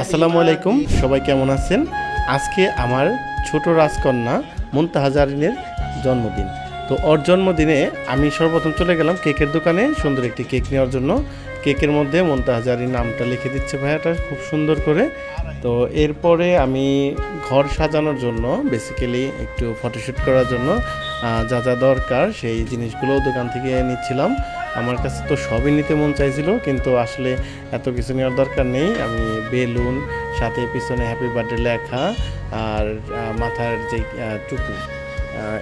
আসসালামু আলাইকুম সবাই কেমন আছেন? আজকে আমার ছোট রাজকন্যা মুনতাহাজারিনের জন্মদিন। তো ওর জন্মদিনে আমি সর্বপ্রথম চলে গেলাম কেকের দোকানে সুন্দর একটি কেক নেওয়ার জন্য। কেকের মধ্যে মুনতাহাজারির নামটা লিখে দিচ্ছে ভাইয়াটা খুব সুন্দর করে। তো এরপরে আমি ঘর সাজানোর জন্য বেসিক্যালি একটু ফটোশ্যুট করার জন্য যা যা দরকার, সেই জিনিসগুলো দোকান থেকে নিচ্ছিলাম। আমার কাছে তো সবই নিতে মন চাইছিল, কিন্তু আসলে এত কিছু নেওয়ার দরকার নেই। আমি বেলুন, সাথে পিছনে হ্যাপি বার্থডে লেখা, আর মাথার যে টুপি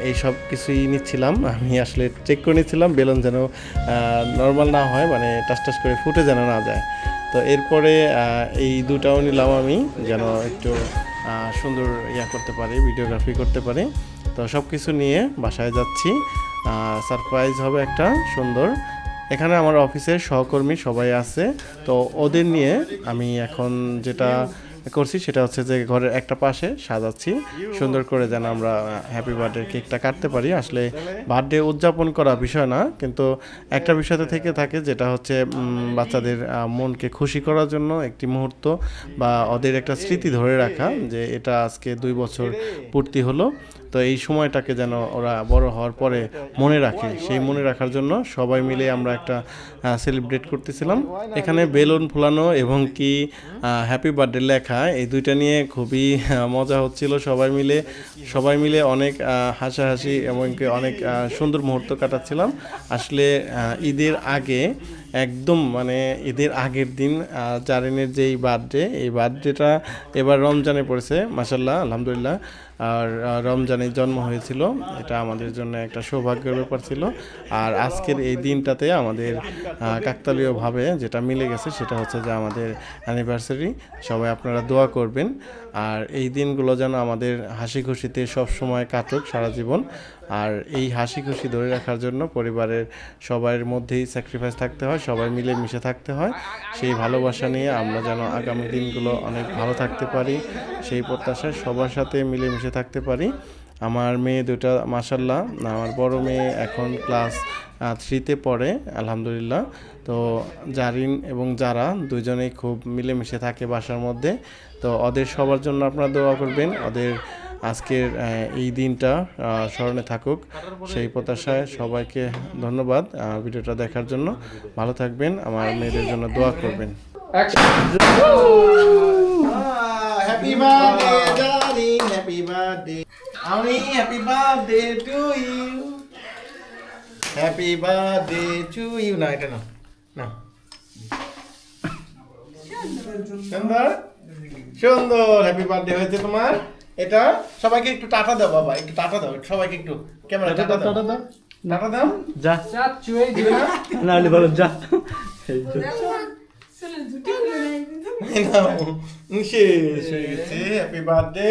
এই সব কিছুই নিচ্ছিলাম। আমি আসলে চেক করে নিচ্ছিলাম, বেলুন যেন নর্মাল না হয় মানে টাস টাস করে ফুটে যেন না যায়। তো এরপরে এই দুটাও নিলাম আমি, যেন একটু সুন্দর ইয়া করতে পারি ভিডিওগ্রাফি করতে পারি। তো সব কিছু নিয়ে বাসায় যাচ্ছি। সারপ্রাইজ হবে একটা সুন্দর। এখানে আমার অফিসের সহকর্মী সবাই আছে। তো ওদের নিয়ে আমি এখন যেটা করছি সেটা হচ্ছে যে ঘরের একটা পাশে সাজাচ্ছি। সুন্দর করে যেন আমরা হ্যাপি বার্থডে কেকটা কাটতে পারি। আসলে বার্থডে উদযাপন করা বিষয় না কিন্তু একটা বিষয়তে থেকে থাকে যেটা হচ্ছে বাচ্চাদের মনকে খুশি করার জন্য একটি মুহূর্ত বা ওদের একটা স্মৃতি ধরে রাখা যে এটা আজকে দুই বছর পূর্তি হলো। তো এই সময়টাকে যেন ওরা বড় হওয়ার পরে মনে রাখে। সেই মনে রাখার জন্য সবাই মিলে আমরা একটা সেলিব্রেট করতেছিলাম। এখানে বেলুন ফুলানো এবং কি হ্যাপি বার্থডে লেখা এই দুইটা নিয়ে খুবই মজা হচ্ছিল সবাই মিলে। সবাই মিলে অনেক হাসাহাসি এমনকি অনেক সুন্দর মুহূর্ত কাটাচ্ছিলাম। আসলে ঈদের আগে একদম মানে ঈদের আগের দিন জারিনের যেই বার্থডে, এই বার্থডেটা এবার রমজানে পড়েছে মাসাল্লাহ আলহামদুলিল্লাহ। আর রমজানের জন্ম হয়েছিল। এটা আমাদের জন্য একটা সৌভাগ্যের ব্যাপার ছিল। আর আজকের এই দিনটাতে আমাদের কাকতালীয়ভাবে যেটা মিলে গেছে সেটা হচ্ছে যে আমাদের অ্যানিভার্সারি সবাই আপনারা দোয়া করবেন। আর এই দিনগুলো যেন আমাদের হাসি খুশিতে সব সময় কাটুক সারা জীবন। আর এই হাসি খুশি ধরে রাখার জন্য পরিবারের সবার মধ্যেই স্যাক্রিফাইস থাকতে হয়, সবাই মিলে মিশে থাকতে হয়। সেই ভালোবাসা নিয়ে আমরা যেন আগামী দিনগুলো অনেক ভালো থাকতে পারি। সেই প্রত্যাশায় সবার সাথে মিলেমিশে থাকতে পারি। আমার মেয়ে দুটা মাসাল্লাহ আমার বড় মেয়ে এখন ক্লাস থ্রিতে পড়ে আলহামদুলিল্লাহ। তো জারিন এবং যারা দুজনেই খুব মিলেমিশে থাকে বাসার মধ্যে। তো ওদের সবার জন্য আপনারা দোয়া করবেন ওদের আজকের এই দিনটা স্মরণে থাকুক। সেই প্রত্যাশায় সবাইকে ধন্যবাদ ভিডিওটা দেখার জন্য। ভালো থাকবেন আমার মেয়েদের জন্য দোয়া করবেন। হ্যাপি বার্থডে আমি happy birthday to you happy birthday to you না এটা না না সুন্দর? সুন্দর. হ্যাপি বার্থডে হয়েছে তোমার। এটা সবাইকে একটু টাটা দাও বাবা। একটু টাটা দাও। সবাইকে একটু ক্যামেরা টাটা দাও। টাটা দাও। যা। দিবে না না হলে বলো যা। শেষ হয়ে গেছে। Happy birthday